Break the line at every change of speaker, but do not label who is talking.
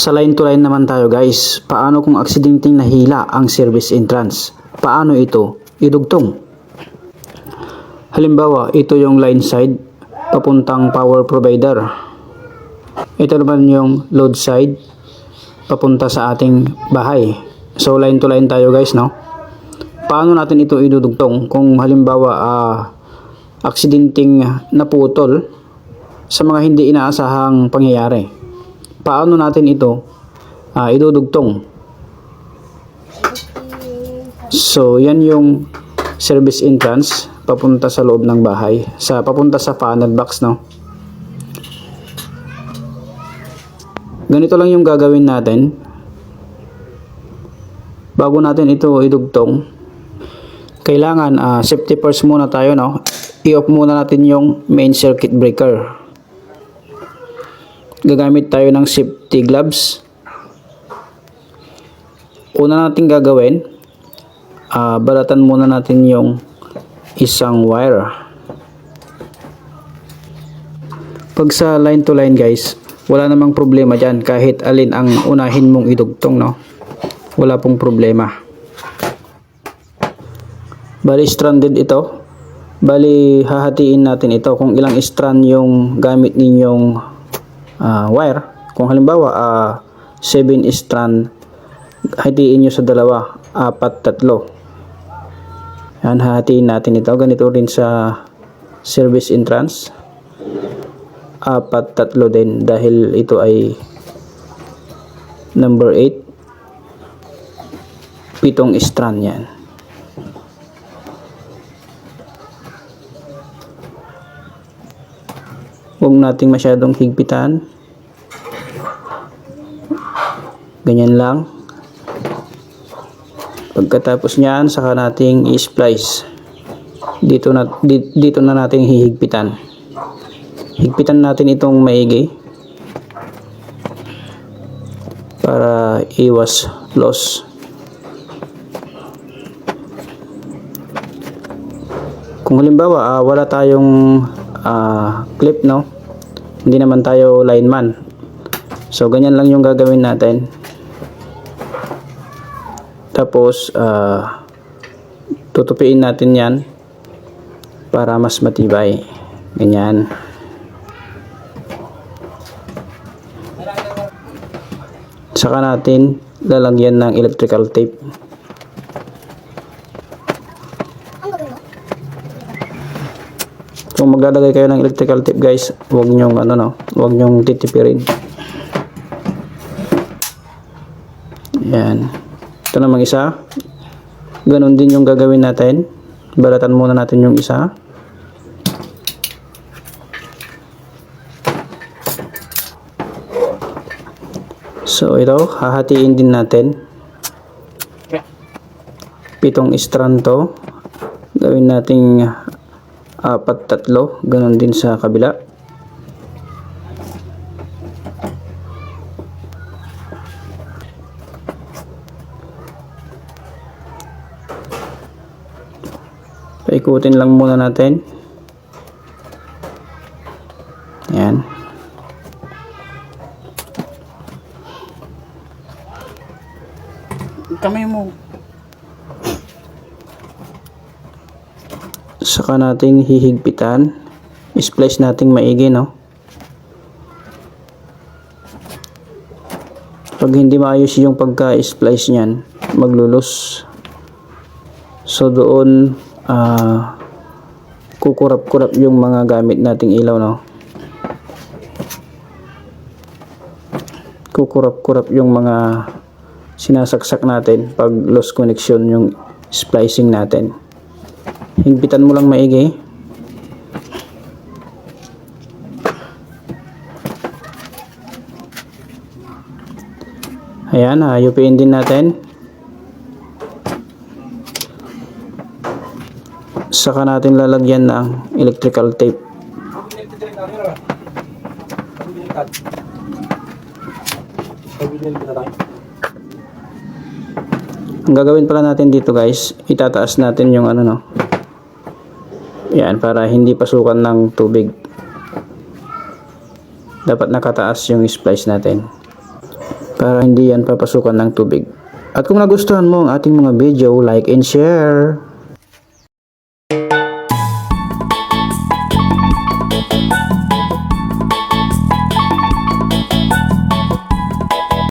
Sa line to line naman tayo guys. Paano kung aksidenteng nahila ang service entrance? Paano ito idugtong? Halimbawa, ito yung line side papuntang power provider. Ito naman yung load side papunta sa ating bahay. So line to line tayo guys, no? Paano natin ito idudugtong kung halimbawa ah aksidenteng naputol sa mga hindi inaasahang pangyayari? Paano natin ito ah, idudugtong? So, yan yung service entrance papunta sa loob ng bahay. Sa papunta sa panel box, no? Ganito lang yung gagawin natin. Bago natin ito idugtong, kailangan ah, safety first muna tayo, no? I-off muna natin yung main circuit breaker. Gagamit tayo ng safety gloves. Una natin gagawin, ah, balatan muna natin yung isang wire. Pag sa line to line guys, wala namang problema dyan kahit alin ang unahin mong idugtong no. Wala pong problema. Bali stranded ito. Bali hahatiin natin ito kung ilang strand yung gamit ninyong ah, wire. Kung halimbawa ah, 7 strand hatiin nyo sa dalawa, apat, tatlo. Yan, hahatiin natin ito. Ganito rin sa service entrance. Apat, tatlo din dahil ito ay number 8. Pitong strand yan. Huwag nating masyadong higpitan. Ganyan lang. Pagkatapos niyan, saka nating i-splice. Dito na di- dito na nating hihigpitan. Higpitan natin itong maigi para iwas loss. Kung halimbawa ah, wala tayong ah, clip no, hindi naman tayo lineman. So ganyan lang yung gagawin natin. Tapos, ah, tutupiin natin yan para mas matibay. Ganyan. Saka natin lalagyan ng electrical tape. Kung maglalagay kayo ng electrical tape guys, huwag nyong ano no, huwag nyong titipirin. Yan. Ito namang isa. Ganon din yung gagawin natin. Balatan muna natin yung isa. So ito, hahatiin din natin. Pitong strand to. Gawin nating apat tatlo. Ganon din sa kabila. Paikutin lang muna natin. Yan.
Kamay mo.
Saka natin hihigpitan. Splice nating maigi, no? Pag hindi maayos yung pagka-splice niyan, maglulus. So doon, ah, kukurap-kurap yung mga gamit nating ilaw, no? Kukurap-kurap yung mga sinasaksak natin pag lost connection yung splicing natin. Higpitan mo lang maigi. Ayan, hayupin din natin. Saka natin lalagyan ng electrical tape. Ang gagawin pala natin dito guys, itataas natin yung ano no. Yan, para hindi pasukan ng tubig. Dapat nakataas yung splice natin. para hindi yan papasukan ng tubig. At kung nagustuhan mo ang ating mga video, like and share.